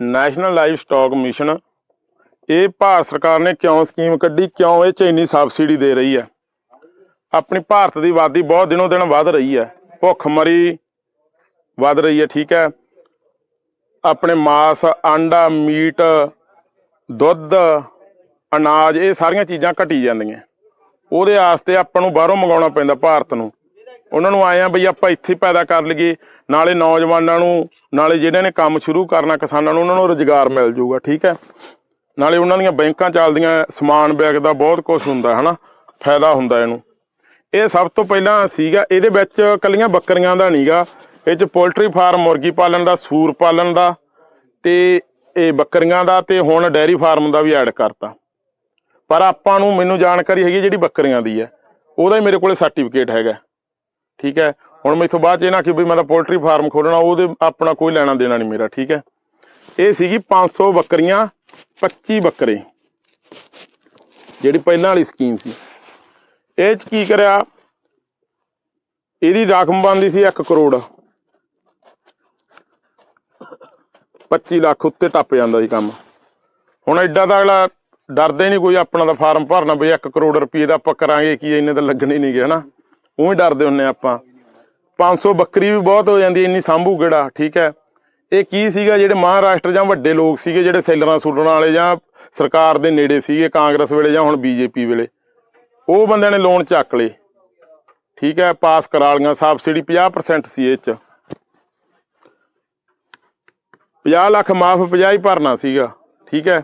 National life stock mission, ਇਹ ਭਾਰਤ ਸਰਕਾਰ ਨੇ ਕਿਉਂ ਸਕੀਮ ਕੱਢੀ? ਕਿਉਂ ਇਹ ਚ ਇੰਨੀ ਸਬਸਿਡੀ ਦੇ ਰਹੀ ਹੈ? ਆਪਣੀ ਭਾਰਤ ਦੀ ਆਬਾਦੀ ਬਹੁਤ ਦਿਨੋਂ ਦਿਨ ਵੱਧ ਰਹੀ ਹੈ। ਭੁੱਖਮਰੀ ਵੱਧ ਰਹੀ ਹੈ, ਠੀਕ ਹੈ। ਆਪਣੇ ਮਾਸ ਆਂਡਾ ਮੀਟ, ਦੁੱਧ, ਅਨਾਜ, ਇਹ ਸਾਰੀਆਂ ਚੀਜ਼ਾਂ ਘਟੀ ਜਾਂਦੀਆਂ। ਉਹਦੇ ਆਸਤੇ ਆਪਾਂ ਨੂੰ ਬਾਹਰੋਂ ਮੰਗਾਉਣਾ ਪੈਂਦਾ ਭਾਰਤ ਨੂੰ। ਉਹਨਾਂ ਨੂੰ ਆਏ ਆ ਬਈ ਆਪਾਂ ਇੱਥੇ ਪੈਦਾ ਕਰ ਲਈਏ, ਨਾਲੇ ਨੌਜਵਾਨਾਂ ਨੂੰ, ਨਾਲੇ ਜਿਹੜੇ ਨੇ ਕੰਮ ਸ਼ੁਰੂ ਕਰਨਾ ਕਿਸਾਨਾਂ ਨੂੰ, ਉਹਨਾਂ ਨੂੰ ਰੁਜ਼ਗਾਰ ਮਿਲ ਜਾਊਗਾ, ਠੀਕ ਹੈ? ਨਾਲੇ ਉਹਨਾਂ ਦੀਆਂ ਬੈਂਕਾਂ ਚੱਲਦੀਆਂ, ਸਮਾਨ ਵਿਕਦਾ ਬਹੁਤ ਕੁਝ ਹੁੰਦਾ, ਹਨਾ? ਫਾਇਦਾ ਹੁੰਦਾ ਇਹਨੂੰ। ਇਹ ਸਭ ਤੋਂ ਪਹਿਲਾਂ ਸੀਗਾ, ਇਹਦੇ ਵਿੱਚ ਕੱਲੀਆਂ ਬੱਕਰੀਆਂ ਦਾ ਨਹੀਂਗਾ ਇਹ ਚ ਪੋਲਟਰੀ ਫਾਰਮ, ਮੁਰਗੀ ਪਾਲਣ ਦਾ, ਸੂਰ ਪਾਲਣ ਦਾ, ਤੇ ਇਹ ਬੱਕਰੀਆਂ ਦਾ, ਤੇ ਹੁਣ ਡੈਰੀ ਫਾਰਮ ਦਾ ਵੀ ਐਡ ਕਰਤਾ। ਪਰ ਆਪਾਂ ਨੂੰ ਮੈਨੂੰ ਜਾਣਕਾਰੀ ਹੈਗੀ ਜਿਹੜੀ ਬੱਕਰੀਆਂ ਦੀ ਹੈ, ਉਹਦਾ ਹੀ ਮੇਰੇ ਕੋਲੇ ਸਰਟੀਫਿਕੇਟ ਹੈਗਾ। ਠੀਕ ਹੈ? ਹੁਣ ਮੈਥੋਂ ਬਾਅਦ ਚ ਇਹ ਨਾ ਕਿ ਵੀ ਮੈਂ ਤਾਂ ਪੋਲਟਰੀ ਫਾਰਮ ਖੋਲਣਾ ਉਹਦੇ ਆਪਣਾ ਕੋਈ ਲੈਣਾ ਦੇਣਾ ਨਹੀਂ ਮੇਰਾ, ਠੀਕ ਹੈ? ਇਹ ਸੀਗੀ 500 ਬੱਕਰੀਆਂ 25 ਬੱਕਰੇ। ਜਿਹੜੀ ਪਹਿਲਾਂ ਵਾਲੀ ਸਕੀਮ ਸੀ। ਇਹ ਚ ਕੀ ਕਰਿਆ? ਇਹਦੀ ਰਕਮ ਬਣਦੀ ਸੀ 1 ਕਰੋੜ। 25 ਲੱਖ ਉੱਤੇ ਟੱਪ ਜਾਂਦਾ ਸੀ ਕੰਮ। ਹੁਣ ਐਡਾ ਦਾ ਅਗਲਾ ਡਰਦੇ ਨਹੀਂ ਕੋਈ ਆਪਣਾ ਦਾ ਫਾਰਮ ਭਰਨਾ, ਬਈ 1 ਕਰੋੜ ਰੁਪਏ ਦਾ ਆਪਾਂ ਕਰਾਂਗੇ, ਕੀ ਇੰਨੇ ਤਾਂ ਲੱਗਣੇ ਨਹੀਂ ਗਏ ਹਨਾ? ਉਹ ਹੀ ਡਰਦੇ ਹੁੰਨੇ ਆਪਾਂ। 500 ਬੱਕਰੀ ਵੀ ਬਹੁਤ ਹੋ ਜਾਂਦੀ ਇੰਨੀ ਸਾਂਭੂ ਕਿਹੜਾ, ਠੀਕ ਹੈ? ਇਹ ਕੀ ਸੀਗਾ ਜਿਹੜੇ ਮਹਾਰਾਸ਼ਟਰ ਜਾਂ ਵੱਡੇ ਲੋਕ ਸੀਗੇ ਜਿਹੜੇ ਸੈਲਰਾਂ ਸੂਲਰਾਂ ਵਾਲੇ ਜਾਂ ਸਰਕਾਰ ਦੇ ਨੇੜੇ ਸੀਗੇ, ਕਾਂਗਰਸ ਵੇਲੇ ਜਾਂ ਹੁਣ ਬੀਜੇਪੀ ਵੇਲੇ? ਉਹ ਬੰਦਿਆਂ ਨੇ ਲੋਨ ਚੱਕ ਲਏ। ਠੀਕ ਹੈ, ਪਾਸ ਕਰਾ ਲਈਆਂ ਸਬਸਿਡੀ 50% ਸੀ ਇਹ ਚ। 50 ਲੱਖ ਮਾਫ 50 ਹੀ ਭਰਨਾ ਸੀਗਾ, ਠੀਕ ਹੈ?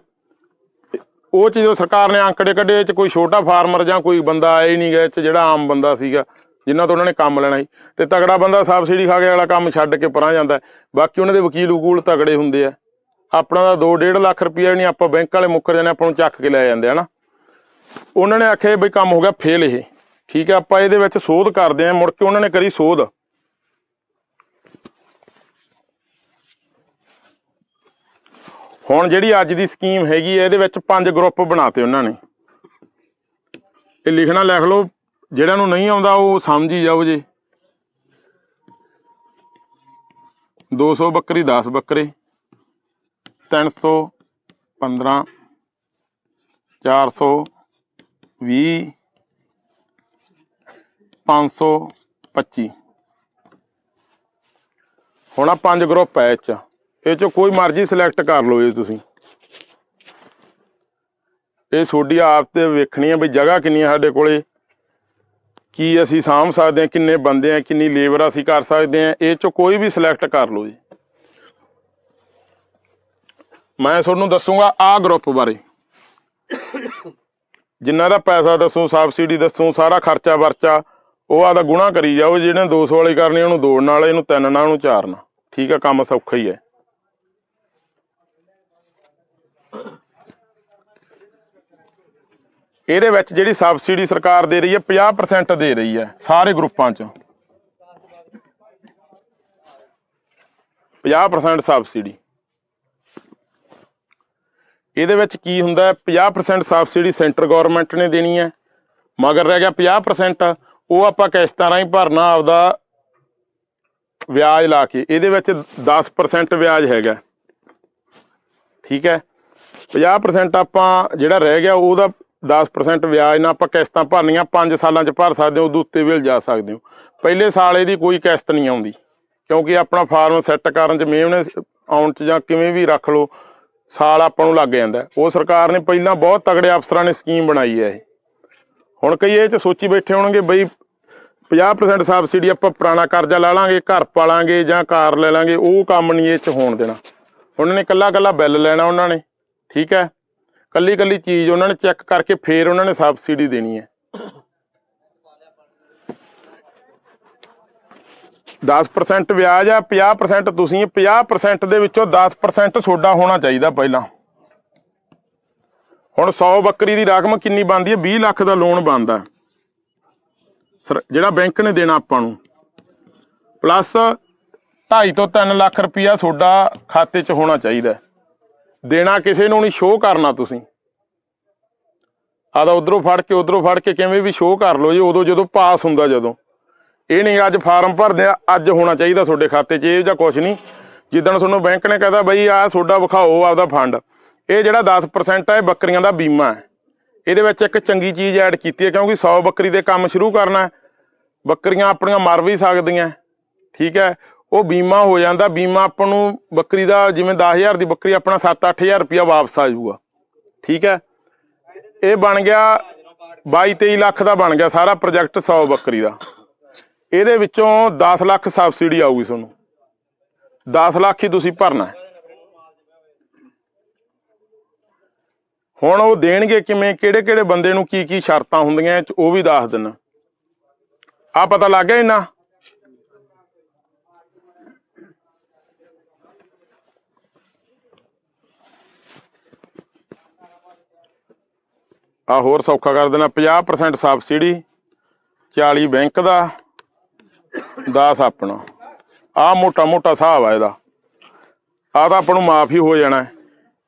ਉਹ ਚ ਜਦੋਂ ਸਰਕਾਰ ਨੇ ਅੰਕੜੇ ਕੱਢੇ ਚ ਕੋਈ ਛੋਟਾ ਫਾਰਮਰ ਜਾਂ ਕੋਈ ਬੰਦਾ ਆਇਆ ਹੀ ਨਹੀਂ ਗਿਆ ਚ ਜਿਹੜਾ ਆਮ ਬੰਦਾ ਸੀਗਾ, ਜਿਨ੍ਹਾਂ ਤੋਂ ਉਹਨਾਂ ਨੇ ਕੰਮ ਲੈਣਾ ਸੀ। ਤੇ ਤਗੜਾ ਬੰਦਾ ਸਬਸਿਡੀ ਖਾ ਕੇ ਅਗਲਾ ਕੰਮ ਛੱਡ ਕੇ ਪਰਾਂ ਜਾਂਦਾ। ਬਾਕੀ ਉਹਨਾਂ ਦੇ ਵਕੀਲ ਵਕੂਲ ਤਗੜੇ ਹੁੰਦੇ ਆ। ਆਪਣਾ ਦਾ 2.5 ਲੱਖ ਰੁਪਈਆ ਨਹੀਂ, ਆਪਾਂ ਬੈਂਕ ਵਾਲੇ ਮੁੱਕਰ ਜਾਂਦੇ ਆਪਾਂ ਨੂੰ ਚੱਕ ਕੇ ਲੈ ਜਾਂਦੇ ਹਨਾ? ਉਹਨਾਂ ਨੇ ਆਖਿਆ ਬਈ ਕੰਮ ਹੋ ਗਿਆ, ਫੇਲ ਇਹ। ਠੀਕ ਹੈ ਆਪਾਂ ਇਹਦੇ ਵਿੱਚ ਸੋਧ ਕਰਦੇ ਆਂ, ਮੁੜ ਕੇ ਉਹਨਾਂ ਨੇ ਕਰੀ ਸੋਧ। ਹੁਣ ਜਿਹੜੀ ਅੱਜ ਦੀ ਸਕੀਮ ਹੈਗੀ ਹੈ, ਇਹਦੇ ਵਿੱਚ ਪੰਜ ਗਰੁੱਪ ਬਣਾਤੇ ਉਹਨਾਂ ਨੇ। ਇਹ ਲਿਖਣਾ ਲਿਖ ਲਓ, ਜਿਹੜਾ ਨੂੰ ਨਹੀਂ ਆਉਂਦਾ ਉਹ ਸਮਝ ਹੀ ਜਾਓ ਜੀ। 200 ਬੱਕਰੀ 10 ਬੱਕਰੇ। 300 15 400 20 500 25 ਹੁਣ ਆ ਪੰਜ ਗਰੁੱਪ ਹੈ ਇਹ ਚ। ਇਹ ਚੋਂ ਕੋਈ ਮਰਜ਼ੀ ਸਿਲੈਕਟ ਕਰ ਲਓ ਜੀ ਤੁਸੀਂ। ਇਹ ਤੁਹਾਡੀ ਆਪ ਤੇ ਵੇਖਣੀ ਹੈ ਵੀ ਜਗ੍ਹਾ ਕਿੰਨੀ ਹੈ ਸਾਡੇ ਕੋਲੇ। ਕੀ ਅਸੀਂ ਸਾਂਭ ਸਕਦੇ ਹਾਂ ਕਿੰਨੇ ਬੰਦੇ ਆ, ਕਿੰਨੀ ਲੇਬਰ ਅਸੀਂ ਕਰ ਸਕਦੇ ਹਾਂ ਇਹ ਚੋਂ ਕੋਈ ਵੀ ਸਿਲੈਕਟ ਕਰ ਲਓ ਜੀ। ਮੈਂ ਤੁਹਾਨੂੰ ਦੱਸੂਗਾ ਆ ਗਰੁੱਪ ਬਾਰੇ। ਜਿੰਨਾ ਦਾ ਪੈਸਾ ਦੱਸੂ, ਸਬਸਿਡੀ ਦੱਸੂ, ਸਾਰਾ ਖਰਚਾ ਵਰਚਾ, ਉਹ ਆਦਾ ਗੁਣਾ ਕਰੀ ਜਾਓ, ਜਿਹਨੇ 200 ਵਾਲੀ ਕਰਨੀ ਉਹਨੂੰ ਦੋ ਨਾਲ, ਇਹਨੂੰ ਤਿੰਨ ਨਾਲ, ਉਹਨੂੰ ਚਾਰ ਨਾਲ। ਠੀਕ ਆ, ਕੰਮ ਸੌਖਾ ਹੀ ਹੈ ਇਹਦੇ ਵਿੱਚ ਜਿਹੜੀ ਸਬਸਿਡੀ ਸਰਕਾਰ ਦੇ ਰਹੀ ਹੈ 50% ਦੇ ਰਹੀ ਹੈ ਸਾਰੇ ਗਰੁੱਪਾਂ 'ਚ। 50% ਸਬਸਿਡੀ। ਇਹਦੇ ਵਿੱਚ ਕੀ ਹੁੰਦਾ ਹੈ 50% ਸਬਸਿਡੀ ਸੈਂਟਰ ਗਵਰਨਮੈਂਟ ਨੇ ਦੇਣੀ ਹੈ। ਮਗਰ ਰਹਿ ਗਿਆ 50% ਉਹ ਆਪਾਂ ਕਿਸ਼ਤਾਂ ਰਾਹੀਂ ਭਰਨਾ, ਆਪਦਾ ਵਿਆਜ ਲਾ ਕੇ। ਇਹਦੇ ਵਿੱਚ 10% ਵਿਆਜ ਹੈਗਾ। ਠੀਕ ਹੈ। 50% ਆਪਾਂ ਜਿਹੜਾ ਰਹਿ ਗਿਆ ਉਹਦਾ 10% ਵਿਆਜ ਨਾਲ ਆਪਾਂ ਕਿਸ਼ਤਾਂ ਭਰਨੀਆਂ 5 ਸਾਲਾਂ 'ਚ ਭਰ ਸਕਦੇ ਹੋ ਉਦੋਂ ਉੱਤੇ ਵੀ ਜਾ ਸਕਦੇ ਹੋ। ਪਹਿਲੇ ਸਾਲ ਇਹਦੀ ਕੋਈ ਕਿਸ਼ਤ ਨਹੀਂ ਆਉਂਦੀ, ਕਿਉਂਕਿ ਆਪਣਾ ਫਾਰਮ ਸੈੱਟ ਕਰਨ 'ਚ ਮੇਵਨੇ ਆਉਣ 'ਚ ਜਾਂ ਕਿਵੇਂ ਵੀ ਰੱਖ ਲਓ, ਸਾਲ ਆਪਾਂ ਨੂੰ ਲੱਗ ਜਾਂਦਾ। ਉਹ ਸਰਕਾਰ ਨੇ ਪਹਿਲਾਂ ਬਹੁਤ ਤਗੜੇ ਅਫਸਰਾਂ ਨੇ ਸਕੀਮ ਬਣਾਈ ਹੈ ਇਹ। ਹੁਣ ਕਈ ਇਹ 'ਚ ਸੋਚੀ ਬੈਠੇ ਹੋਣਗੇ, ਬਈ 50% ਸਬਸਿਡੀ ਆਪਾਂ ਪੁਰਾਣਾ ਕਰਜ਼ਾ ਲਾ ਲਾਂਗੇ, ਘਰ ਪਾਲਾਂਗੇ ਜਾਂ ਕਾਰ ਲੈ ਲਾਂਗੇ, ਉਹ ਕੰਮ ਨਹੀਂ ਇਹ 'ਚ ਹੋਣ ਦੇਣਾ। ਉਹਨਾਂ ਨੇ ਕੱਲਾ ਕੱਲਾ ਬਿੱਲ ਲੈਣਾ ਉਹਨਾਂ ਨੇ। ਠੀਕ ਹੈ? ਕੱਲੀ ਕੱਲੀ ਚੀਜ਼ ਉਹਨਾਂ ਨੇ ਚੈੱਕ ਕਰਕੇ ਫੇਰ ਉਹਨਾਂ ਨੇ ਸਬਸਿਡੀ ਦੇਣੀ ਹੈ। 10% ਵਿਆਜ ਆ 50% ਤੁਸੀਂ 50% ਦੇ ਵਿੱਚੋਂ 10% ਤੁਹਾਡਾ ਹੋਣਾ ਚਾਹੀਦਾ ਪਹਿਲਾਂ। ਹੁਣ 100 ਬੱਕਰੀ ਦੀ ਰਕਮ ਕਿੰਨੀ ਬਣਦੀ ਹੈ? 20 ਲੱਖ ਦਾ ਲੋਨ ਬਣਦਾ ਸਰ- ਜਿਹੜਾ ਬੈਂਕ ਨੇ ਦੇਣਾ ਆਪਾਂ ਨੂੰ। ਪਲੱਸ 2.5 ਤੋਂ 3 ਲੱਖ ਰੁਪਇਆ ਤੁਹਾਡਾ ਖਾਤੇ 'ਚ ਹੋਣਾ ਚਾਹੀਦਾ ਦੇਣਾ ਕਿਸੇ ਨੂੰ ਨਹੀਂ ਸ਼ੋਅ ਕਰਨਾ ਤੁਸੀਂ। ਆਦਾ ਉਧਰੋਂ ਫੜ ਕੇ, ਉਧਰੋਂ ਫੜ ਕੇ ਕਿਵੇਂ ਵੀ ਸ਼ੋਅ ਕਰ ਲਓ ਜੀ, ਉਦੋਂ ਜਦੋਂ ਪਾਸ ਹੁੰਦਾ ਜਦੋਂ। ਇਹ ਨਹੀਂ ਅੱਜ ਫਾਰਮ ਭਰਦੇ ਆ, ਅੱਜ ਹੋਣਾ ਚਾਹੀਦਾ ਤੁਹਾਡੇ ਖਾਤੇ 'ਚ, ਇਹ ਜਾਂ ਕੁਝ ਨਹੀਂ। ਜਿੱਦਣ ਤੁਹਾਨੂੰ ਬੈਂਕ ਨੇ ਕਹਦਾ ਬਈ ਆ ਤੁਹਾਡਾ ਵਿਖਾਓ, ਆਪਦਾ ਫੰਡ। ਇਹ ਜਿਹੜਾ 10% ਹੈ ਇਹ ਬੱਕਰੀਆਂ ਦਾ ਬੀਮਾ ਹੈ। ਇਹਦੇ ਵਿੱਚ ਇੱਕ ਚੰਗੀ ਚੀਜ਼ ਐਡ ਕੀਤੀ ਹੈ, ਕਿਉਂਕਿ 100 ਬੱਕਰੀ ਦੇ ਕੰਮ ਸ਼ੁਰੂ ਕਰਨਾ ਬੱਕਰੀਆਂ ਆਪਣੀਆਂ ਮਰ ਵੀ ਸਕਦੀਆਂ ਠੀਕ ਹੈ। ਉਹ ਬੀਮਾ ਹੋ ਜਾਂਦਾ, ਬੀਮਾ ਆਪਾਂ ਨੂੰ ਬੱਕਰੀ ਦਾ ਜਿਵੇਂ 10000 ਦੀ ਬੱਕਰੀ, ਆਪਣਾ 7-8000 ਰੁਪਇਆ ਵਾਪਸ ਆ ਜਾਊਗਾ। ਠੀਕ ਹੈ? ਇਹ ਬਣ ਗਿਆ 22-23 ਲੱਖ ਦਾ ਬਣ ਗਿਆ ਸਾਰਾ ਪ੍ਰੋਜੈਕਟ 100 ਬੱਕਰੀ ਦਾ। ਇਹਦੇ ਵਿੱਚੋਂ 10 ਲੱਖ ਸਬਸਿਡੀ ਆਊਗੀ ਤੁਹਾਨੂੰ। 10 ਲੱਖ ਹੀ ਤੁਸੀਂ ਭਰਨਾ ਹੁਣ ਉਹ ਦੇਣਗੇ ਕਿਵੇਂ, ਕਿਹੜੇ ਕਿਹੜੇ ਬੰਦੇ ਨੂੰ ਕੀ ਕੀ ਸ਼ਰਤਾਂ ਹੁੰਦੀਆਂ, ਉਹ ਵੀ ਦੱਸ ਦਿੰਨਾ ਆ ਪਤਾ ਲੱਗ ਗਿਆ ਇਹਨਾਂ ਆ ਹੋਰ ਸੌਖਾ ਕਰ ਦੇਣਾ 50% ਸਬਸਿਡੀ 40 ਬੈਂਕ ਦਾ 10 ਆਪਣਾ। ਆ ਮੋਟਾ ਮੋਟਾ ਹਿਸਾਬ ਆ ਇਹਦਾ। ਆ ਤਾਂ ਆਪਾਂ ਨੂੰ ਮਾਫ ਹੀ ਹੋ ਜਾਣਾ।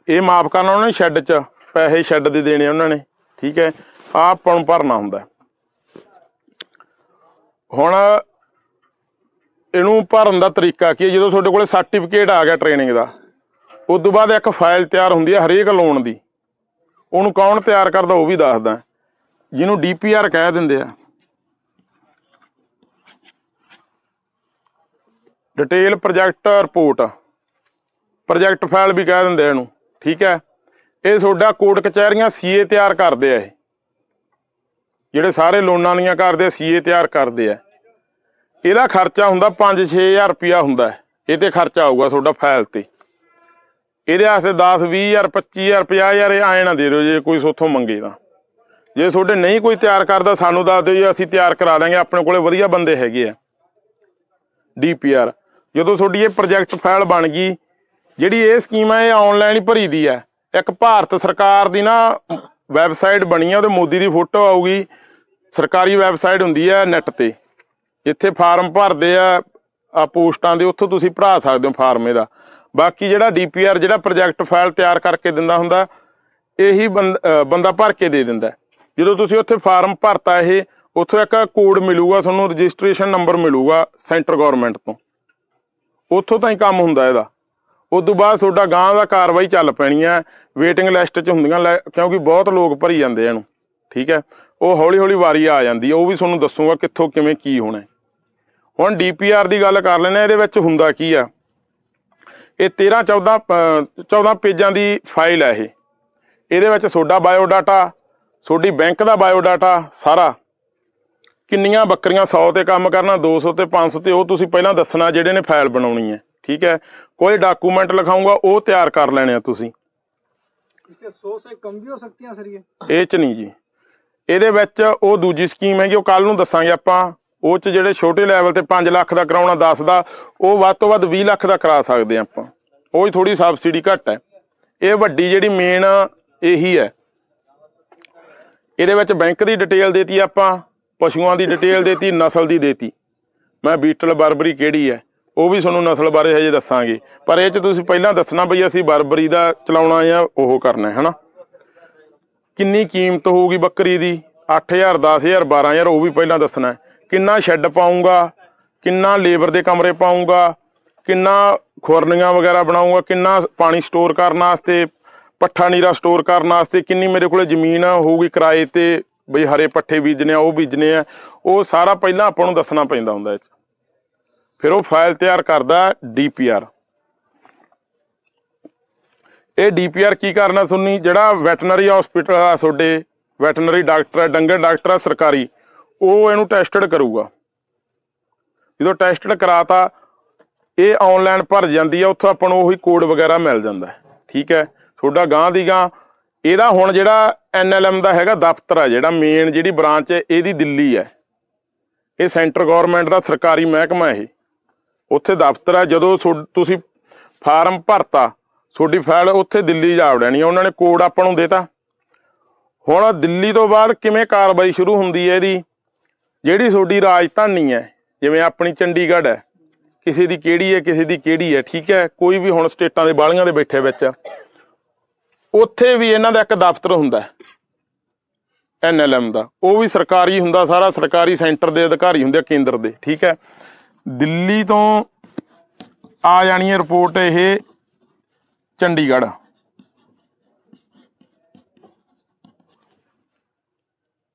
ਇਹ ਮਾਫ ਕਰਨਾ ਉਹਨਾਂ ਨੇ ਸ਼ੈੱਡ 'ਚ, ਪੈਸੇ ਸ਼ੈੱਡ ਦੇ ਦੇਣੇ ਉਹਨਾਂ ਨੇ, ਠੀਕ ਹੈ? ਆ ਆਪਾਂ ਨੂੰ ਭਰਨਾ ਹੁੰਦਾ। ਹੁਣ ਇਹਨੂੰ ਭਰਨ ਦਾ ਤਰੀਕਾ ਕੀ ਹੈ? ਜਦੋਂ ਤੁਹਾਡੇ ਕੋਲੇ ਸਰਟੀਫਿਕੇਟ ਆ ਗਿਆ ਟ੍ਰੇਨਿੰਗ ਦਾ ਉਸ ਤੋਂ ਬਾਅਦ ਇੱਕ ਫਾਈਲ ਤਿਆਰ ਹੁੰਦੀ ਹੈ ਹਰੇਕ ਲੋਨ ਦੀ। ਉਹਨੂੰ ਕੌਣ ਤਿਆਰ ਕਰਦਾ ਉਹ ਵੀ ਦੱਸਦਾ। ਜਿਹਨੂੰ ਡੀਪੀਆਰ ਕਹਿ ਦਿੰਦੇ ਆ। Detail project report project file ਵੀ ਕਹਿ ਦਿੰਦੇ ਇਹਨੂੰ। ਠੀਕ ਹੈ? ਇਹ ਤੁਹਾਡਾ ਕੋਰਟ ਕਚਹਿਰੀਆਂ ਸੀਏ ਤਿਆਰ ਕਰਦੇ ਆ ਇਹ। ਜਿਹੜੇ ਸਾਰੇ ਲੋਨਾਂ ਦੀਆਂ ਕਰਦੇ ਆ, ਸੀਏ ਤਿਆਰ ਕਰਦੇ ਆ। ਇਹਦਾ ਖਰਚਾ ਹੁੰਦਾ 5-6000 ਰੁਪਿਆ ਹੁੰਦਾ। ਇਹ ਤੇ ਖਰਚਾ ਆਊਗਾ ਤੁਹਾਡਾ ਫਾਈਲ ਤੇ। ਇਹਦੇ ਵਾਸਤੇ 10 20000 25000 50000 ਇਹ ਆਏ ਨਾ ਦੇ ਦਿਓ ਜੇ ਕੋਈ ਸੋਥੋਂ ਮੰਗੇ ਤਾਂ। ਜੇ ਤੁਹਾਡੇ ਨਹੀਂ ਕੋਈ ਤਿਆਰ ਕਰਦਾ, ਸਾਨੂੰ ਦੱਸ ਦਿਓ ਜੀ ਅਸੀਂ ਤਿਆਰ ਕਰਾ ਦਾਂਗੇ, ਆਪਣੇ ਕੋਲੇ ਵਧੀਆ ਬੰਦੇ ਹੈਗੇ ਆ। ਡੀਪੀਆਰ ਜਦੋਂ ਤੁਹਾਡੀ ਇਹ ਪ੍ਰੋਜੈਕਟ ਫਾਈਲ ਬਣ ਗਈ, ਜਿਹੜੀ ਇਹ ਸਕੀਮ ਹੈ ਇਹ ਆਨਲਾਈਨ ਹੀ ਭਰੀ ਦੀ ਹੈ ਇੱਕ ਭਾਰਤ ਸਰਕਾਰ ਦੀ ਨਾ ਵੈਬਸਾਈਟ ਬਣੀ ਹੈ ਉਹਦੇ ਮੋਦੀ ਦੀ ਫੋਟੋ ਆਊਗੀ। ਸਰਕਾਰੀ ਵੈਬਸਾਈਟ ਹੁੰਦੀ ਹੈ ਨੈਟ ਤੇ। ਜਿੱਥੇ ਫਾਰਮ ਭਰਦੇ ਆ ਆ ਪੋਸਟਾਂ ਦੇ, ਉੱਥੋਂ ਤੁਸੀਂ ਭਰਾ ਸਕਦੇ ਹੋ ਫਾਰਮ ਇਹਦਾ ਬਾਕੀ ਜਿਹੜਾ ਡੀਪੀਆਰ ਜਿਹੜਾ ਪ੍ਰੋਜੈਕਟ ਫਾਈਲ ਤਿਆਰ ਕਰਕੇ ਦਿੰਦਾ ਹੁੰਦਾ, ਇਹੀ ਬੰਦ- ਬੰਦਾ ਭਰ ਕੇ ਦੇ ਦਿੰਦਾ ਜਦੋਂ ਤੁਸੀਂ ਉੱਥੇ ਫਾਰਮ ਭਰਤਾ ਇਹ, ਉੱਥੋਂ ਇੱਕ ਕੋਡ ਮਿਲੂਗਾ, ਤੁਹਾਨੂੰ ਰਜਿਸਟ੍ਰੇਸ਼ਨ ਨੰਬਰ ਮਿਲੂਗਾ ਸੈਂਟਰ ਗਵਰਨਮੈਂਟ ਤੋਂ। ਉੱਥੋਂ ਤਾਂ ਹੀ ਕੰਮ ਹੁੰਦਾ ਇਹਦਾ। ਉਸ ਤੋਂ ਬਾਅਦ ਤੁਹਾਡਾ ਗਾਂ ਦਾ ਕਾਰਵਾਈ ਚੱਲ ਪੈਣੀ ਹੈ, ਵੇਟਿੰਗ ਲਿਸਟ 'ਚ ਹੁੰਦੀਆਂ ਲੈ- ਕਿਉਂਕਿ ਬਹੁਤ ਲੋਕ ਭਰੀ ਜਾਂਦੇ ਇਹਨੂੰ, ਠੀਕ ਹੈ? ਉਹ ਹੌਲੀ ਹੌਲੀ ਵਾਰੀ ਆ ਜਾਂਦੀ ਹੈ, ਉਹ ਵੀ ਤੁਹਾਨੂੰ ਦੱਸੂਗਾ ਕਿੱਥੋਂ ਕਿਵੇਂ ਕੀ ਹੋਣਾ ਹੈ। ਹੁਣ ਡੀਪੀਆਰ ਦੀ ਗੱਲ ਕਰ ਲੈਂਦੇ ਹਾਂ, ਇਹਦੇ ਵਿੱਚ ਹੁੰਦਾ ਕੀ ਆ ਇਹ 13 14 ਅਹ 14 ਪੇਜਾਂ ਦੀ ਫਾਈਲ ਹੈ ਇਹ ਇਹਦੇ ਵਿੱਚ ਤੁਹਾਡਾ ਬਾਇਓ ਡਾਟਾ ਤੁਹਾਡੀ ਬੈਂਕ ਦਾ ਬਾਇਓ ਡਾਟਾ ਸਾਰਾ ਕਿੰਨੀਆਂ ਬੱਕਰੀਆਂ 100 ਤੇ ਕੰਮ ਕਰਨਾ 200 ਤੇ 500 ਤੇ ਉਹ ਤੁਸੀਂ ਪਹਿਲਾਂ ਦੱਸਣਾ ਜਿਹੜੇ ਨੇ ਫਾਈਲ ਬਣਾਉਣੀ ਹੈ ਠੀਕ ਹੈ ਕੋਈ ਡਾਕੂਮੈਂਟ ਲਿਖਾਉਂਗਾ ਉਹ ਤਿਆਰ ਕਰ ਲੈਣੇ ਆ ਤੁਸੀਂ इससे सौ से कम भी हो सकती हैं सर ये ਇਹ ਚ ਨਹੀਂ ਜੀ ਇਹਦੇ ਵਿੱਚ ਉਹ ਦੂਜੀ ਸਕੀਮ ਹੈਗੀ ਉਹ ਕੱਲ ਨੂੰ ਦੱਸਾਂਗੇ ਆਪਾਂ ਉਹ ਚ ਜਿਹੜੇ ਛੋਟੇ ਲੈਵਲ ਤੇ 5 ਲੱਖ ਦਾ ਕਰਾਉਣਾ 10 ਦਾ ਉਹ ਵੱਧ ਤੋਂ ਵੱਧ 20 ਲੱਖ ਦਾ ਕਰਾ ਸਕਦੇ ਆ ਆਪਾਂ। ਉਹ ਹੀ ਥੋੜੀ ਸਬਸਿਡੀ ਘੱਟ ਹੈ। ਇਹ ਵੱਡੀ ਜਿਹੜੀ ਮੇਨ ਇਹੀ ਹੈ। ਇਹਦੇ ਵਿੱਚ ਬੈਂਕ ਦੀ ਡਿਟੇਲ ਦੇਤੀ ਆਪਾਂ, ਪਸ਼ੂਆਂ ਦੀ ਡਿਟੇਲ ਦੇਤੀ, ਨਸਲ ਦੀ ਦੇਤੀ। ਮੈਂ ਬੀਟਲ ਬਰਬਰੀ ਕਿਹੜੀ ਹੈ, ਉਹ ਵੀ ਤੁਹਾਨੂੰ ਨਸਲ ਬਾਰੇ ਹਜੇ ਦੱਸਾਂਗੇ। ਪਰ ਇਹ ਚ ਤੁਸੀਂ ਪਹਿਲਾਂ ਦੱਸਣਾ ਬਈ ਅਸੀਂ ਬਰਬਰੀ ਦਾ ਚਲਾਉਣਾ ਜਾਂ ਉਹ ਕਰਨਾ ਹੈ, ਹਨਾ? ਕਿੰਨੀ ਕੀਮਤ ਹੋਊਗੀ ਬੱਕਰੀ ਦੀ? 8000 10000 12000 ਉਹ ਵੀ ਪਹਿਲਾਂ ਦੱਸਣਾ ਹੈ। ਕਿੰਨਾ ਸ਼ੈੱਡ ਪਾਉਂਗਾ, ਕਿੰਨਾ ਲੇਬਰ ਦੇ ਕਮਰੇ ਪਾਉਂਗਾ, ਕਿੰਨਾ ਖੁਰਨੀਆਂ ਵਗੈਰਾ ਬਣਾਉਂਗਾ, ਕਿੰਨਾ ਪਾਣੀ ਸਟੋਰ ਕਰਨ ਵਾਸਤੇ, ਪੱਠਾ ਨੀਰਾ ਸਟੋਰ ਕਰਨ ਵਾਸਤੇ, ਕਿੰਨੀ ਮੇਰੇ ਕੋਲੇ ਜ਼ਮੀਨ ਹੋਊਗੀ ਕਿਰਾਏ ਤੇ ਬਈ ਹਰੇ ਪੱਠੇ ਬੀਜਣੇ ਆ, ਉਹ ਬੀਜਣੇ ਆ, ਉਹ ਸਾਰਾ ਪਹਿਲਾਂ ਆਪਾਂ ਨੂੰ ਦੱਸਣਾ ਪੈਂਦਾ ਹੁੰਦਾ ਇਹ 'ਚ। ਫਿਰ ਉਹ ਫਾਈਲ ਤਿਆਰ ਕਰਦਾ ਡੀਪੀਆਰ। ਇਹ ਡੀਪੀਆਰ ਕੀ ਕਰਨਾ ਸੁਣਨੀ ਜਿਹੜਾ ਵੈਟਰਨਰੀ ਹਸਪੀਟਲ ਆ ਤੁਹਾਡੇ, ਵੈਟਰਨਰੀ ਡਾਕਟਰ ਹੈ ਡੰਗਰ ਡਾਕਟਰ ਆ, ਸਰਕਾਰੀ ਉਹ ਇਹਨੂੰ ਟੈਸਟਡ ਕਰੂਗਾ। ਜਦੋਂ ਟੈਸਟਡ ਕਰਾਤਾ, ਇਹ ਆਨਲਾਈਨ ਭਰ ਜਾਂਦੀ ਆ, ਉੱਥੋਂ ਆਪਾਂ ਨੂੰ ਉਹੀ ਕੋਡ ਵਗੈਰਾ ਮਿਲ ਜਾਂਦਾ ਠੀਕ ਹੈ? ਤੁਹਾਡਾ ਗਾਂ ਦੀ ਗਾਂ ਇਹਦਾ ਹੁਣ ਜਿਹੜਾ ਐਨਐਲਐਮ ਦਾ ਹੈਗਾ ਦਫ਼ਤਰ ਆ, ਜਿਹੜਾ ਮੇਨ ਜਿਹੜੀ ਬ੍ਰਾਂਚ ਹੈ, ਇਹਦੀ ਦਿੱਲੀ ਹੈ। ਇਹ ਸੈਂਟਰ ਗਵਰਨਮੈਂਟ ਦਾ ਸਰਕਾਰੀ ਮਹਿਕਮਾ ਇਹ। ਉੱਥੇ ਦਫ਼ਤਰ ਆ, ਜਦੋਂ ਥੋ- ਤੁਸੀਂ ਫਾਰਮ ਭਰਤਾ, ਤੁਹਾਡੀ ਫਾਈਲ ਉੱਥੇ ਦਿੱਲੀ ਜਾ ਵੜਨੀ ਉਹਨਾਂ ਨੇ ਕੋਡ ਆਪਾਂ ਨੂੰ ਦੇਤਾ। ਹੁਣ ਦਿੱਲੀ ਤੋਂ ਬਾਅਦ ਕਿਵੇਂ ਕਾਰਵਾਈ ਸ਼ੁਰੂ ਹੁੰਦੀ ਹੈ ਇਹਦੀ? ਜਿਹੜੀ ਤੁਹਾਡੀ ਰਾਜਧਾਨੀ ਹੈ, ਜਿਵੇਂ ਆਪਣੀ ਚੰਡੀਗੜ੍ਹ ਹੈ, ਕਿਸੇ ਦੀ ਕਿਹੜੀ ਹੈ, ਕਿਸੇ ਦੀ ਕਿਹੜੀ ਹੈ, ਠੀਕ ਹੈ, ਕੋਈ ਵੀ ਹੁਣ ਸਟੇਟਾਂ ਦੇ ਬਾਲੀਆਂ ਦੇ ਬੈਠੇ ਵਿੱਚ, ਉੱਥੇ ਵੀ ਇਹਨਾਂ ਦਾ ਇੱਕ ਦਫ਼ਤਰ ਹੁੰਦਾ ਹੈ ਐਨਐਲਐਮ ਦਾ। ਉਹ ਵੀ ਸਰਕਾਰੀ ਹੁੰਦਾ, ਸਾਰਾ ਸਰਕਾਰੀ ਸੈਂਟਰ ਦੇ ਅਧਿਕਾਰੀ ਹੁੰਦੇ ਆ, ਕੇਂਦਰ ਦੇ, ਠੀਕ ਹੈ। ਦਿੱਲੀ ਤੋਂ ਆ ਜਾਣੀ ਹੈ ਰਿਪੋਰਟ ਇਹ ਚੰਡੀਗੜ੍ਹ।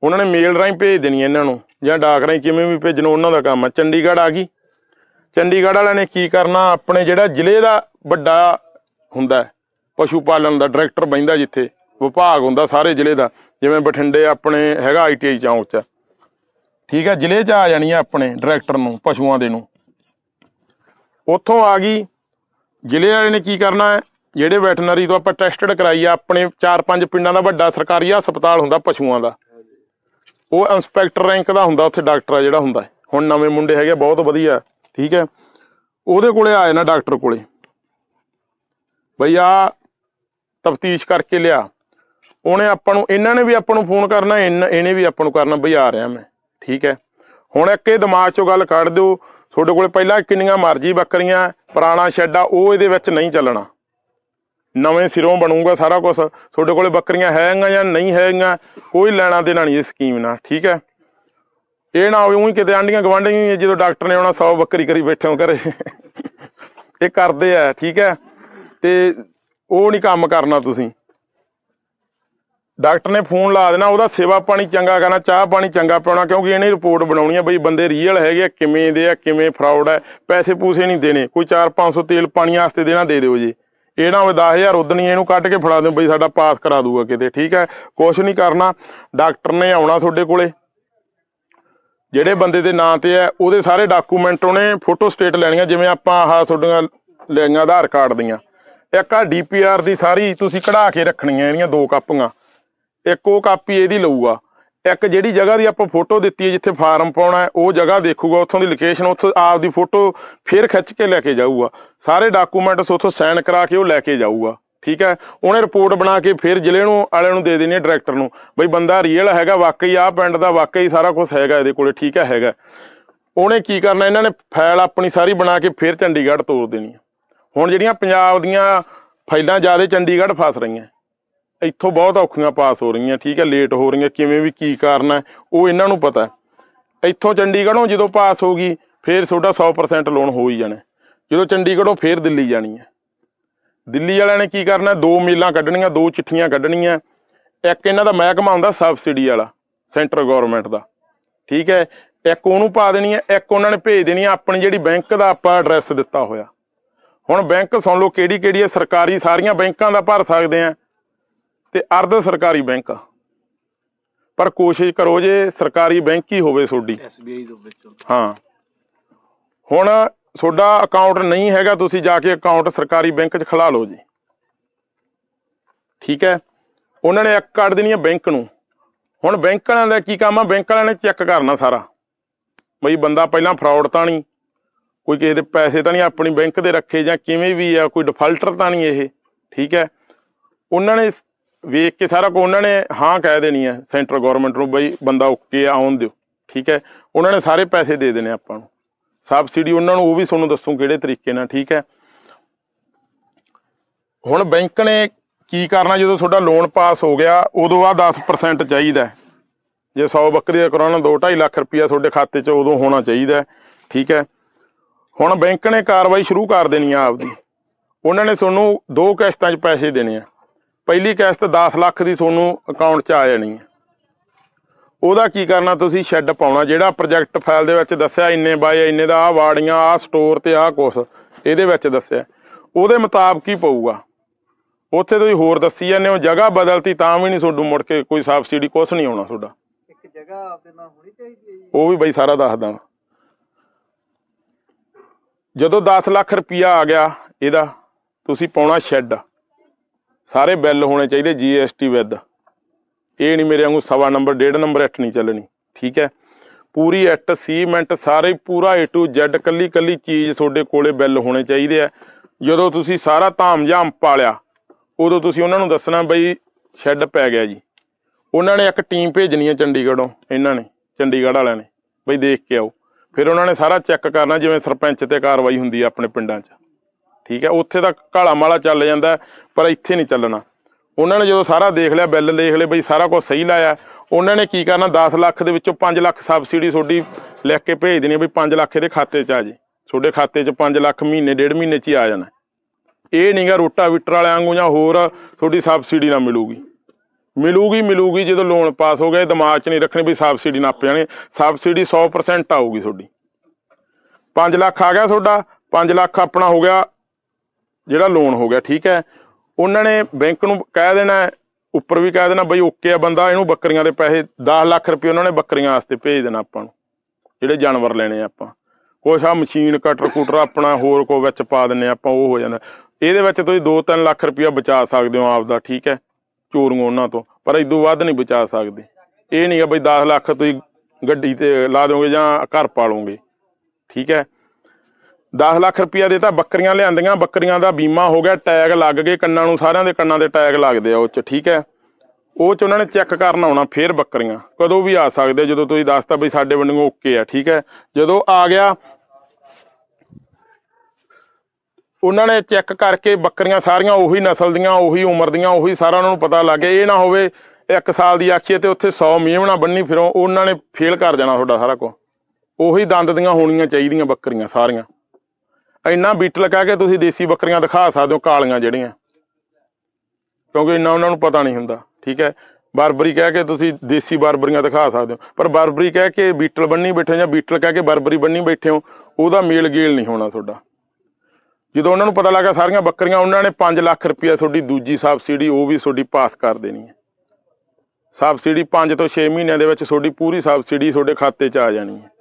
ਉਹਨਾਂ ਨੇ ਮੇਲ ਰਾਹੀਂ ਭੇਜ ਦੇਣੀ ਹੈ ਇਹਨਾਂ ਨੂੰ। ਜਾਂ ਡਾਕ ਰਾਹੀਂ ਕਿਵੇਂ ਵੀ ਭੇਜਣ, ਉਹਨਾਂ ਦਾ ਕੰਮ ਆ। ਚੰਡੀਗੜ੍ਹ ਆ ਗਈ। ਚੰਡੀਗੜ੍ਹ ਵਾਲਿਆਂ ਨੇ ਕੀ ਕਰਨਾ, ਆਪਣੇ ਜਿਹੜਾ ਜ਼ਿਲ੍ਹੇ ਦਾ ਵੱਡਾ ਹੁੰਦਾ ਪਸ਼ੂ ਪਾਲਣ ਦਾ ਡਾਇਰੈਕਟਰ ਬੈਂਦਾ ਜਿੱਥੇ, ਵਿਭਾਗ ਹੁੰਦਾ ਸਾਰੇ ਜ਼ਿਲ੍ਹੇ ਦਾ, ਜਿਵੇਂ ਬਠਿੰਡੇ ਆਪਣੇ ਹੈਗਾ ਆਈਟੀਆਈ ਚੌਂਕ 'ਚ। ਠੀਕ ਹੈ, ਜ਼ਿਲ੍ਹੇ 'ਚ ਆ ਜਾਣੀ ਹੈ ਆਪਣੇ ਡਾਇਰੈਕਟਰ ਨੂੰ, ਪਸ਼ੂਆਂ ਦੇ ਨੂੰ। ਉੱਥੋਂ ਆ ਗਈ। ਜ਼ਿਲ੍ਹੇ ਵਾਲੇ ਨੇ ਕੀ ਕਰਨਾ ਹੈ, ਜਿਹੜੇ ਵੈਟਰਨਰੀ ਤੋਂ ਆਪਾਂ ਟੈਸਟਡ ਕਰਾਈ ਆ, ਆਪਣੇ 4-5 ਪਿੰਡਾਂ ਦਾ ਵੱਡਾ ਸਰਕਾਰੀ ਹਸਪਤਾਲ ਹੁੰਦਾ ਪਸ਼ੂਆਂ ਦਾ। ਉਹ ਇੰਸਪੈਕਟਰ ਰੈਂਕ ਦਾ ਹੁੰਦਾ ਉੱਥੇ ਡਾਕਟਰ ਆ ਜਿਹੜਾ ਹੁੰਦਾ ਹੁਣ ਨਵੇਂ ਮੁੰਡੇ ਹੈਗੇ ਬਹੁਤ ਵਧੀਆ, ਠੀਕ ਹੈ। ਉਹਦੇ ਕੋਲੇ ਆ ਜਾਣਾ ਡਾਕਟਰ ਕੋਲੇ। ਬਈ ਆ ਤਫਤੀਸ਼ ਕਰਕੇ ਲਿਆ। ਉਹਨੇ ਆਪਾਂ ਨੂੰ, ਇਹਨਾਂ ਨੇ ਵੀ ਆਪਾਂ ਨੂੰ ਫੋਨ ਕਰਨਾ, ਇਨ- ਇਹਨੇ ਵੀ ਆਪਾਂ ਨੂੰ ਕਰਨਾ, ਬਈ ਆ ਰਿਹਾ ਮੈਂ, ਠੀਕ ਹੈ। ਹੁਣ ਇੱਕ ਇਹ ਦਿਮਾਗ ਚੋਂ ਗੱਲ ਕੱਢ ਦਿਓ, ਤੁਹਾਡੇ ਕੋਲੇ ਪਹਿਲਾਂ ਕਿੰਨੀਆਂ ਮਰਜ਼ੀ ਬੱਕਰੀਆਂ, ਪੁਰਾਣਾ ਸ਼ੈੱਡ ਆ, ਉਹ ਇਹਦੇ ਵਿੱਚ ਨਹੀਂ ਚੱਲਣਾ। ਨਵੇਂ ਸਿਰੋਂ ਬਣੂਗਾ ਸਾਰਾ ਕੁਝ ਤੁਹਾਡੇ ਕੋਲੇ ਬੱਕਰੀਆਂ ਹੈਗੀਆਂ ਜਾਂ ਨਹੀਂ ਹੈਗੀਆਂ, ਕੋਈ ਲੈਣਾ ਦੇਣਾ ਨਹੀਂ ਇਸ ਸਕੀਮ ਨਾਲ, ਠੀਕ ਹੈ? ਇਹ ਨਾ ਹੋਵੇ, ਉਹੀ ਕਿਤੇ ਆਂਡੀਆਂ ਗਵਾਂਢੀਆਂ ਜਦੋਂ ਡਾਕਟਰ ਨੇ ਆਉਣਾ 100 ਬੱਕਰੀ ਕਰੀ ਬੈਠੇ ਹੋ ਘਰੇ। ਇਹ ਕਰਦੇ ਆ, ਠੀਕ ਹੈ? ਤੇ ਉਹ ਨਹੀਂ ਕੰਮ ਕਰਨਾ ਤੁਸੀਂ। ਡਾਕਟਰ ਨੇ ਫੋਨ ਲਾ ਦੇਣਾ, ਉਹਦਾ ਸੇਵਾ ਪਾਣੀ ਚੰਗਾ ਕਰਨਾ, ਚਾਹ ਪਾਣੀ ਚੰਗਾ ਪਿਆਉਣਾ ਕਿਉਂਕਿ ਇਹਨੇ ਰਿਪੋਰਟ ਬਣਾਉਣੀ ਆ ਬਈ ਬੰਦੇ ਰੀਅਲ ਹੈਗੇ ਆ, ਕਿਵੇਂ ਦੇ ਆ, ਕਿਵੇਂ ਫਰਾਡ ਹੈ ਪੈਸੇ ਪੂਸੇ ਨਹੀਂ ਦੇਣੇ। ਕੋਈ 4-500 ਤੇਲ ਪਾਣੀ ਵਾਸਤੇ ਦੇਣਾ, ਦੇ ਦਿਓ ਜੀ। ਇਹ ਨਾ ਹੋਵੇ 10000 ਉਦਣੀ ਇਹਨੂੰ ਕੱਢ ਕੇ ਫੜਾ ਦਿਓ ਬਈ ਸਾਡਾ ਪਾਸ ਕਰਾ ਦੂਗਾ ਕਿਤੇ, ਠੀਕ ਹੈ? ਕੁਛ ਨਹੀਂ ਕਰਨਾ, ਡਾਕਟਰ ਨੇ ਆਉਣਾ ਤੁਹਾਡੇ ਕੋਲੇ। ਜਿਹੜੇ ਬੰਦੇ ਦੇ ਨਾਂ ਤੇ ਹੈ, ਉਹਦੇ ਸਾਰੇ ਡਾਕੂਮੈਂਟ ਉਹਨੇ ਫੋਟੋ ਸਟੇਟ ਲੈਣੀਆਂ, ਜਿਵੇਂ ਆਪਾਂ ਆਹ ਤੁਹਾਡੀਆਂ ਲੈਣੀਆਂ ਆਧਾਰ ਕਾਰਡ ਦੀਆਂ। ਇੱਕ ਆ ਡੀਪੀਆਰ ਦੀ ਸਾਰੀ ਤੁਸੀਂ ਕਢਾ ਕੇ ਰੱਖਣੀਆਂ, ਇਹਦੀਆਂ ਦੋ ਕਾਪੀਆਂ। ਇੱਕ ਉਹ ਕਾਪੀ ਇਹਦੀ ਲਊਗਾ। ਇੱਕ ਜਿਹੜੀ ਜਗ੍ਹਾ ਦੀ ਆਪਾਂ ਫੋਟੋ ਦਿੱਤੀ ਹੈ ਜਿੱਥੇ ਫਾਰਮ ਪਾਉਣਾ ਉਹ ਜਗ੍ਹਾ ਦੇਖੂਗਾ, ਉੱਥੋਂ ਦੀ ਲੋਕੇਸ਼ਨ ਉੱਥੋਂ ਆਪ ਦੀ ਫੋਟੋ ਫੇਰ ਖਿੱਚ ਕੇ ਲੈ ਕੇ ਜਾਊਗਾ। ਸਾਰੇ ਡਾਕੂਮੈਂਟਸ ਉੱਥੋਂ ਸਾਈਨ ਕਰਾ ਕੇ ਉਹ ਲੈ ਕੇ ਜਾਊਗਾ, ਠੀਕ ਹੈ? ਉਹਨੇ ਰਿਪੋਰਟ ਬਣਾ ਕੇ ਫਿਰ ਜ਼ਿਲ੍ਹੇ ਨੂੰ, ਵਾਲਿਆਂ ਨੂੰ ਦੇ ਦੇਣੀ ਹੈ ਡਾਇਰੈਕਟਰ ਨੂੰ, ਬਈ ਬੰਦਾ ਰੀਅਲ ਹੈਗਾ, ਵਾਕਈ ਆ ਪਿੰਡ ਦਾ, ਵਾਕਈ ਸਾਰਾ ਕੁਝ ਹੈਗਾ ਇਹਦੇ ਕੋਲੇ, ਠੀਕ ਹੈ, ਹੈਗਾ। ਉਹਨੇ ਕੀ ਕਰਨਾ, ਇਹਨਾਂ ਨੇ ਫਾਈਲ ਆਪਣੀ ਸਾਰੀ ਬਣਾ ਕੇ ਫਿਰ ਚੰਡੀਗੜ੍ਹ ਤੋਰ ਦੇਣੀ ਹੁਣ ਜਿਹੜੀਆਂ ਪੰਜਾਬ ਦੀਆਂ ਫਾਈਲਾਂ ਜ਼ਿਆਦਾ ਚੰਡੀਗੜ੍ਹ ਫਸ ਰਹੀਆਂ। ਇੱਥੋਂ ਬਹੁਤ ਔਖੀਆਂ ਪਾਸ ਹੋ ਰਹੀਆਂ, ਠੀਕ ਹੈ ਲੇਟ ਹੋ ਰਹੀਆਂ, ਕਿਵੇਂ ਵੀ ਕੀ ਕਾਰਨ ਹੈ, ਉਹ ਇਹਨਾਂ ਨੂੰ ਪਤਾ ਇੱਥੋਂ ਚੰਡੀਗੜ੍ਹੋਂ ਜਦੋਂ ਪਾਸ ਹੋ ਗਈ, ਫਿਰ ਤੁਹਾਡਾ 100% ਲੋਨ ਹੋ ਹੀ ਜਾਣਾ ਜਦੋਂ ਚੰਡੀਗੜ੍ਹੋਂ ਫਿਰ ਦਿੱਲੀ ਜਾਣੀ ਹੈ। ਦਿੱਲੀ ਵਾਲਿਆਂ ਨੇ ਕੀ ਕਰਨਾ ਦੋ ਮੇਲਾਂ ਕੱਢਣੀਆਂ, ਦੋ ਚਿੱਠੀਆਂ ਕੱਢਣੀਆਂ। ਇੱਕ ਇਹਨਾਂ ਦਾ ਮਹਿਕਮਾ ਹੁੰਦਾ ਸਬਸਿਡੀ ਵਾਲਾ ਸੈਂਟਰ ਗਵਰਨਮੈਂਟ ਦਾ, ਠੀਕ ਹੈ। ਇੱਕ ਉਹਨੂੰ ਪਾ ਦੇਣੀ ਹੈ, ਇੱਕ ਉਹਨਾਂ ਨੇ ਭੇਜ ਦੇਣੀ ਹੈ, ਆਪਣੀ ਜਿਹੜੀ ਬੈਂਕ ਦਾ ਆਪਾਂ ਐਡਰੈਸ ਦਿੱਤਾ ਹੋਇਆ। ਹੁਣ ਬੈਂਕ ਸੁਣ ਲਓ ਕਿਹੜੀ ਕਿਹੜੀ ਹੈ, ਸਰਕਾਰੀ ਸਾਰੀਆਂ ਬੈਂਕਾਂ ਦਾ ਭਰ ਸਕਦੇ ਆ ਤੇ ਅਰਧ ਸਰਕਾਰੀ ਬੈਂਕ ਪਰ ਕੋਸ਼ਿਸ਼ ਕਰੋ ਜੇ ਸਰਕਾਰੀ ਬੈਂਕ ਹੀ ਹੋਵੇ ਤੁਹਾਡੀ। SBI ਦੇ ਵਿੱਚ। ਹਾਂ। ਹੁਣ ਤੁਹਾਡਾ ਅਕਾਊਂਟ ਨਹੀਂ ਹੈਗਾ ਤੁਸੀਂ ਜਾ ਕੇ ਅਕਾਊਂਟ ਸਰਕਾਰੀ ਬੈਂਕ 'ਚ ਖੁਲਾ ਲਓ ਜੀ। ਠੀਕ ਹੈ? ਉਹਨਾਂ ਨੇ ਇੱਕ ਕੱਢ ਦੇਣੀ ਹੈ ਬੈਂਕ ਨੂੰ। ਹੁਣ ਬੈਂਕ ਵਾਲਿਆਂ ਦਾ ਕੀ ਕੰਮ ਆ? ਬੈਂਕ ਵਾਲਿਆਂ ਨੇ ਚੈੱਕ ਕਰਨਾ ਸਾਰਾ। ਬਈ ਬੰਦਾ ਪਹਿਲਾਂ ਫਰਾਡ ਤਾਂ ਨਹੀਂ। ਕੋਈ ਕਿਸੇ ਦੇ ਪੈਸੇ ਤਾਂ ਨਹੀਂ ਆਪਣੀ ਬੈਂਕ ਦੇ ਰੱਖੇ ਜਾਂ ਕਿਵੇਂ ਵੀ ਆ ਕੋਈ ਡਿਫਾਲਟਰ ਤਾਂ ਨਹੀਂ ਇਹ। ਠੀਕ ਹੈ? ਉਹਨਾਂ ਨੇ ਵੇਖ ਕੇ ਸਾਰਾ ਕੁਝ ਉਹਨਾਂ ਨੇ ਹਾਂ ਕਹਿ ਦੇਣੀ ਹੈ ਸੈਂਟਰ ਗਵਰਨਮੈਂਟ ਨੂੰ ਬਈ ਬੰਦਾ ਓਕੇ ਆਉਣ ਦਿਓ, ਠੀਕ ਹੈ? ਉਹਨਾਂ ਨੇ ਸਾਰੇ ਪੈਸੇ ਦੇ ਦੇਣੇ ਆਪਾਂ ਨੂੰ। ਸਬਸਿਡੀ ਉਹਨਾਂ ਨੂੰ, ਉਹ ਵੀ ਤੁਹਾਨੂੰ ਦੱਸੂ ਕਿਹੜੇ ਤਰੀਕੇ ਨਾਲ, ਠੀਕ ਹੈ? ਹੁਣ ਬੈਂਕ ਨੇ ਕੀ ਕਰਨਾ, ਜਦੋਂ ਤੁਹਾਡਾ ਲੋਨ ਪਾਸ ਹੋ ਗਿਆ, ਉਦੋਂ ਆ 10% ਚਾਹੀਦਾ ਜੇ 100 ਬੱਕਰੀ ਦਾ ਕਰਾਉਣਾ 2.5 ਲੱਖ ਰੁਪਇਆ ਤੁਹਾਡੇ ਖਾਤੇ 'ਚ ਉਦੋਂ ਹੋਣਾ ਚਾਹੀਦਾ ਠੀਕ ਹੈ? ਹੁਣ ਬੈਂਕ ਨੇ ਕਾਰਵਾਈ ਸ਼ੁਰੂ ਕਰ ਦੇਣੀ ਆ ਆਪਦੀ। ਉਹਨਾਂ ਨੇ ਤੁਹਾਨੂੰ ਦੋ ਕਿਸ਼ਤਾਂ 'ਚ ਪੈਸੇ ਦੇਣੇ ਆ। ਪਹਿਲੀ ਕਿਸ਼ਤ 10 ਲੱਖ ਦੀ ਤੁਹਾਨੂੰ ਅਕਾਊਂਟ 'ਚ ਆ ਜਾਣੀ ਹੈ। ਉਹਦਾ ਕੀ ਕਰਨਾ ਤੁਸੀਂ ਸ਼ੈੱਡ ਪਾਉਣਾ ਜਿਹੜਾ ਪ੍ਰੋਜੈਕਟ ਫਾਈਲ ਦੇ ਵਿੱਚ ਦੱਸਿਆ ਇੰਨੇ ਬਾਏ ਇੰਨੇ ਦਾ ਆ ਵਾੜੀਆਂ ਆ ਸਟੋਰ ਤੇ ਆ ਕੁਛ ਇਹਦੇ ਵਿੱਚ ਦੱਸਿਆ। ਉਹਦੇ ਮੁਤਾਬਕ ਹੀ ਪਊਗਾ? ਉੱਥੇ ਤੁਸੀਂ ਹੋਰ ਦੱਸੀ ਜਾਂਦੇ ਹੋ ਜਗ੍ਹਾ ਬਦਲਤੀ ਤਾਂ ਵੀ ਨਹੀਂ ਤੁਹਾਨੂੰ ਮੁੜ ਕੇ ਕੋਈ ਸਬਸਿਡੀ ਕੁਛ ਨਹੀਂ ਆਉਣਾ ਤੁਹਾਡਾ। ਇੱਕ ਜਗ੍ਹਾ ਆਪਦੇ ਨਾਲ ਹੋਣੀ ਚਾਹੀਦੀ ਹੈ ਜੀ। ਉਹ ਵੀ ਬਈ ਸਾਰਾ ਦੱਸਦਾ। ਜਦੋਂ 10 ਲੱਖ ਰੁਪਇਆ ਆ ਗਿਆ ਇਹਦਾ ਤੁਸੀਂ ਪਾਉਣਾ ਸ਼ੈੱਡ ਸਾਰੇ ਬਿੱਲ ਹੋਣੇ ਚਾਹੀਦੇ ਜੀਐਸਟੀ ਵਿਦ ਇਹ ਨਹੀਂ ਮੇਰੇ ਵਾਂਗੂ ਸਵਾ ਨੰਬਰ, ਡੇਢ ਨੰਬਰ ਐਟ ਨਹੀਂ ਚੱਲਣੀ, ਠੀਕ ਹੈ? ਪੂਰੀ ਐਟ ਸੀਮੈਂਟ, ਸਾਰੇ ਪੂਰਾ A to Z ਕੱਲੀ ਕੱਲੀ ਚੀਜ਼ ਤੁਹਾਡੇ ਕੋਲੇ ਬਿੱਲ ਹੋਣੇ ਚਾਹੀਦੇ ਆ। ਜਦੋਂ ਤੁਸੀਂ ਸਾਰਾ ਧਾਮਝਾਮ ਪਾਲਿਆ, ਉਦੋਂ ਤੁਸੀਂ ਉਹਨਾਂ ਨੂੰ ਦੱਸਣਾ ਬਈ ਸ਼ੈੱਡ ਪੈ ਗਿਆ ਜੀ। ਉਹਨਾਂ ਨੇ ਇੱਕ ਟੀਮ ਭੇਜਣੀ ਹੈ ਚੰਡੀਗੜ੍ਹੋਂ, ਇਹਨਾਂ ਨੇ, ਚੰਡੀਗੜ੍ਹ ਵਾਲਿਆਂ ਨੇ। ਬਈ ਦੇਖ ਕੇ ਆਓ। ਫਿਰ ਉਹਨਾਂ ਨੇ ਸਾਰਾ ਚੈੱਕ ਕਰਨਾ, ਜਿਵੇਂ ਸਰਪੰਚ ਤੇ ਕਾਰਵਾਈ ਹੁੰਦੀ ਹੈ ਆਪਣੇ ਪਿੰਡਾਂ 'ਚ। ਠੀਕ ਹੈ, ਉੱਥੇ ਤਾਂ ਕਾਲਾ ਮਾਲਾ ਚੱਲ ਜਾਂਦਾ ਪਰ ਇੱਥੇ ਨਹੀਂ ਚੱਲਣਾ। ਉਹਨਾਂ ਨੇ ਜਦੋਂ ਸਾਰਾ ਦੇਖ ਲਿਆ, ਬਿੱਲ ਦੇਖ ਲਏ, ਬਈ ਸਾਰਾ ਕੁਝ ਸਹੀ ਲਾਇਆ, ਉਹਨਾਂ ਨੇ ਕੀ ਕਰਨਾ 10 ਲੱਖ ਦੇ ਵਿੱਚੋਂ 5 ਲੱਖ ਸਬਸਿਡੀ ਤੁਹਾਡੀ ਲਿਖ ਕੇ ਭੇਜ ਦੇਣੀ ਬਈ 5 ਲੱਖ ਇਹਦੇ ਖਾਤੇ 'ਚ ਆ ਜੇ। ਤੁਹਾਡੇ ਖਾਤੇ 'ਚ 5 ਲੱਖ ਮਹੀਨੇ, ਡੇਢ ਮਹੀਨੇ 'ਚ ਹੀ ਆ ਜਾਣਾ। ਇਹ ਨਹੀਂਗਾ ਰੋਟਾਵੀਟਰ ਵਾਲਿਆਂ ਵਾਂਗੂ ਜਾਂ ਹੋਰ ਤੁਹਾਡੀ ਸਬਸਿਡੀ ਨਾ ਮਿਲੂਗੀ। ਮਿਲੂਗੀ ਮਿਲੂਗੀ, ਜਦੋਂ ਲੋਨ ਪਾਸ ਹੋ ਗਿਆ ਦਿਮਾਗ 'ਚ ਨਹੀਂ ਰੱਖਣੀ ਵੀ ਸਬਸਿਡੀ ਨਾ ਜਾਣੀ ਸਬਸਿਡੀ 100% ਆਊਗੀ ਤੁਹਾਡੀ। 5 ਲੱਖ ਆ ਗਿਆ ਤੁਹਾਡਾ 5 ਲੱਖ ਆਪਣਾ ਹੋ ਗਿਆ ਜਿਹੜਾ ਲੋਨ ਹੋ ਗਿਆ, ਠੀਕ ਹੈ। ਉਹਨਾਂ ਨੇ ਬੈਂਕ ਨੂੰ ਕਹਿ ਦੇਣਾ ਉੱਪਰ ਵੀ ਕਹਿ ਦੇਣਾ, ਬਈ ਓਕੇ ਆ ਬੰਦਾ, ਇਹਨੂੰ ਬੱਕਰੀਆਂ ਦੇ ਪੈਸੇ 10 ਲੱਖ ਰੁਪਏ ਉਹਨਾਂ ਨੇ ਬੱਕਰੀਆਂ ਵਾਸਤੇ ਭੇਜ ਦੇਣਾ ਆਪਾਂ ਨੂੰ, ਜਿਹੜੇ ਜਾਨਵਰ ਲੈਣੇ ਆ ਆਪਾਂ। ਕੁਛ ਆ ਮਸ਼ੀਨ ਕਟਰ ਕੁਟਰ ਆਪਣਾ, ਹੋਰ ਕੋ ਵਿੱਚ ਪਾ ਦਿੰਨੇ ਆਪਾਂ, ਉਹ ਹੋ ਜਾਂਦਾ। ਇਹਦੇ ਵਿੱਚ ਤੁਸੀਂ 2-3 ਲੱਖ ਰੁਪਇਆ ਬਚਾ ਸਕਦੇ ਹੋ ਆਪਦਾ, ਠੀਕ ਹੈ। ਚੋਰੀਆਂ ਉਹਨਾਂ ਤੋਂ, ਪਰ ਇਦੋਂ ਵੱਧ ਨਹੀਂ ਬਚਾ ਸਕਦੇ। ਇਹ ਨਹੀਂ ਆ ਬਈ 10 ਲੱਖ ਤੁਸੀਂ ਗੱਡੀ ਤੇ ਲਾ ਦੋਗੇ ਜਾਂ ਘਰ ਪਾਲੋਗੇ, ਠੀਕ ਹੈ। 10 ਲੱਖ ਰੁਪਇਆ ਦੇ ਤਾਂ ਬੱਕਰੀਆਂ ਲਿਆਂਦੀਆਂ, ਬੱਕਰੀਆਂ ਦਾ ਬੀਮਾ ਹੋ ਗਿਆ, ਟੈਗ ਲੱਗ ਗਏ ਕੰਨਾਂ ਨੂੰ, ਸਾਰਿਆਂ ਦੇ ਕੰਨਾਂ ਦੇ ਟੈਗ ਲੱਗਦੇ ਆ ਉਹ ਚ, ਠੀਕ ਹੈ? ਉਹ ਚ ਉਹਨਾਂ ਨੇ ਚੈੱਕ ਕਰਨ ਆਉਣਾ ਫੇਰ ਬੱਕਰੀਆਂ, ਕਦੋਂ ਵੀ ਆ ਸਕਦੇ, ਜਦੋਂ ਤੁਸੀਂ ਦੱਸਤਾ ਬਈ ਸਾਡੇ ਵੱਲੋਂ ਓਕੇ ਆ, ਠੀਕ ਹੈ? ਜਦੋਂ ਆ ਗਿਆ, ਉਹਨਾਂ ਨੇ ਚੈੱਕ ਕਰਕੇ ਬੱਕਰੀਆਂ ਸਾਰੀਆਂ ਉਹੀ ਨਸਲ ਦੀਆਂ, ਉਹੀ ਉਮਰ ਦੀਆਂ, ਉਹੀ ਸਾਰਾ ਉਹਨਾਂ ਨੂੰ ਪਤਾ ਲੱਗ ਗਿਆ, ਇਹ ਨਾ ਹੋਵੇ ਇੱਕ ਸਾਲ ਦੀ ਆਖੀਏ ਤੇ ਉੱਥੇ 100 ਮੀਹਣਾ ਬੰਨੀ ਫਿਰੋ, ਉਹਨਾਂ ਨੇ ਫੇਲ ਕਰ ਜਾਣਾ ਤੁਹਾਡਾ ਸਾਰਾ ਕੁਝ ਉਹੀ ਦੰਦ ਦੀਆਂ ਹੋਣੀਆਂ ਚਾਹੀਦੀਆਂ ਬੱਕਰੀਆਂ ਸਾਰੀਆਂ। ਇੰਨਾ ਬੀਟਲ ਕਹਿ ਕੇ ਤੁਸੀਂ ਦੇਸੀ ਬੱਕਰੀਆਂ ਦਿਖਾ ਸਕਦੇ ਹੋ, ਕਾਲੀਆਂ ਜਿਹੜੀਆਂ। ਕਿਉਂਕਿ ਇੰਨਾ ਉਹਨਾਂ ਨੂੰ ਪਤਾ ਨਹੀਂ ਹੁੰਦਾ, ਠੀਕ ਹੈ? ਬਰਬਰੀ ਕਹਿ ਕੇ ਤੁਸੀਂ ਦੇਸੀ ਬਰਬਰੀਆਂ ਦਿਖਾ ਸਕਦੇ ਹੋ। ਪਰ ਬਰਬਰੀ ਕਹਿ ਕੇ ਬੀਟਲ ਬੰਨੀ ਬੈਠੇ ਹੋ ਜਾਂ ਬੀਟਲ ਕਹਿ ਕੇ ਬਰਬਰੀ ਬੰਨੀ ਬੈਠੇ ਹੋ, ਉਹਦਾ ਮੇਲ ਗੇਲ ਨਹੀਂ ਹੋਣਾ ਤੁਹਾਡਾ। ਜਦੋਂ ਉਹਨਾਂ ਨੂੰ ਪਤਾ ਲੱਗਾ ਸਾਰੀਆਂ ਬੱਕਰੀਆਂ, ਉਹਨਾਂ ਨੇ 5 ਲੱਖ ਰੁਪਇਆ ਤੁਹਾਡੀ ਦੂਜੀ ਸਬਸਿਡੀ, ਉਹ ਵੀ ਤੁਹਾਡੀ ਪਾਸ ਕਰ ਦੇਣੀ ਹੈ। ਸਬਸਿਡੀ 5 ਤੋਂ 6 ਮਹੀਨਿਆਂ ਦੇ ਵਿੱਚ ਤੁਹਾਡੀ ਪੂਰੀ ਸਬਸਿਡੀ ਤੁਹਾਡੇ ਖਾਤੇ 'ਚ ਆ ਜਾਣੀ ਹੈ।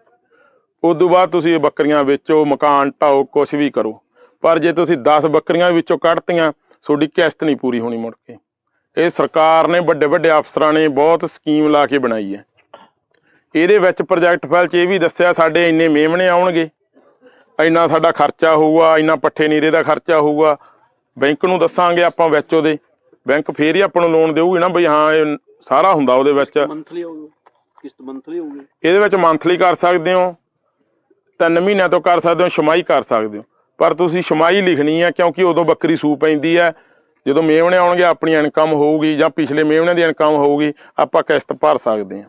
ਤੋਂ ਬਾਅਦ ਤੁਸੀਂ ਇਹ ਬੱਕਰੀਆਂ ਵੇਚੋ ਮਕਾਨ ਢਾਓ ਕੁਝ ਵੀ ਕਰੋ। ਪਰ ਜੇ ਤੁਸੀਂ 10 ਬੱਕਰੀਆਂ ਵਿੱਚੋਂ ਕੱਢਤੀਆਂ ਤੁਹਾਡੀ ਕਿਸ਼ਤ ਨਹੀਂ ਪੂਰੀ ਹੋਣੀ ਮੁੜ ਕੇ। ਇਹ ਸਰਕਾਰ ਨੇ ਵੱਡੇ ਵੱਡੇ ਅਫਸਰਾਂ ਨੇ ਬਹੁਤ ਸਕੀਮ ਲਾ ਕੇ ਬਣਾਈ ਹੈ। ਇਹਦੇ ਵਿੱਚ ਪ੍ਰੋਜੈਕਟ ਫਾਈਲ 'ਚ ਇਹ ਵੀ ਦੱਸਿਆ ਸਾਡੇ ਇੰਨੇ ਮੇਮਣੇ ਆਉਣਗੇ। ਇੰਨਾ ਸਾਡਾ ਖਰਚਾ ਹੋਊਗਾ ਇੰਨਾ ਪੱਠੇ ਨੀਰੇ ਦਾ ਖਰਚਾ ਹੋਊਗਾ। ਬੈਂਕ ਨੂੰ ਦੱਸਾਂਗੇ ਆਪਾਂ ਵਿੱਚ ਉਹਦੇ। ਬੈਂਕ ਫੇਰ ਹੀ ਆਪਾਂ ਨੂੰ ਲੋਨ ਦੇਊਗੀ ਨਾ ਬਈ ਹਾਂ ਇਹ ਸਾਰਾ ਹੁੰਦਾ ਉਹਦੇ ਵਿੱਚ। ਮੰਥਲੀ ਹੋਊਗੀ ਕਿਸ਼ਤ ਮੰਥਲੀ ਹੋਊਗੀ। ਇਹਦੇ ਵਿੱਚ ਮੰਥਲੀ ਕਰ ਸਕਦੇ ਹੋ। ਤਿੰਨ ਮਹੀਨਿਆਂ ਤੋਂ ਕਰ ਸਕਦੇ ਹੋ ਛਮਾਈ ਕਰ ਸਕਦੇ ਹੋ। ਪਰ ਤੁਸੀਂ ਛਮਾਈ ਲਿਖਣੀ ਹੈ ਕਿਉਂਕਿ ਉਦੋਂ ਬੱਕਰੀ ਸੂ ਪੈਂਦੀ ਹੈ ਜਦੋਂ ਮੇਵਣੇ ਆਉਣਗੇ, ਆਪਣੀ ਇਨਕਮ ਹੋਊਗੀ ਜਾਂ ਪਿਛਲੇ ਮੇਵਣਿਆਂ ਦੀ ਇਨਕਮ ਹੋਊਗੀ, ਆਪਾਂ ਕਿਸ਼ਤ ਭਰ ਸਕਦੇ ਹਾਂ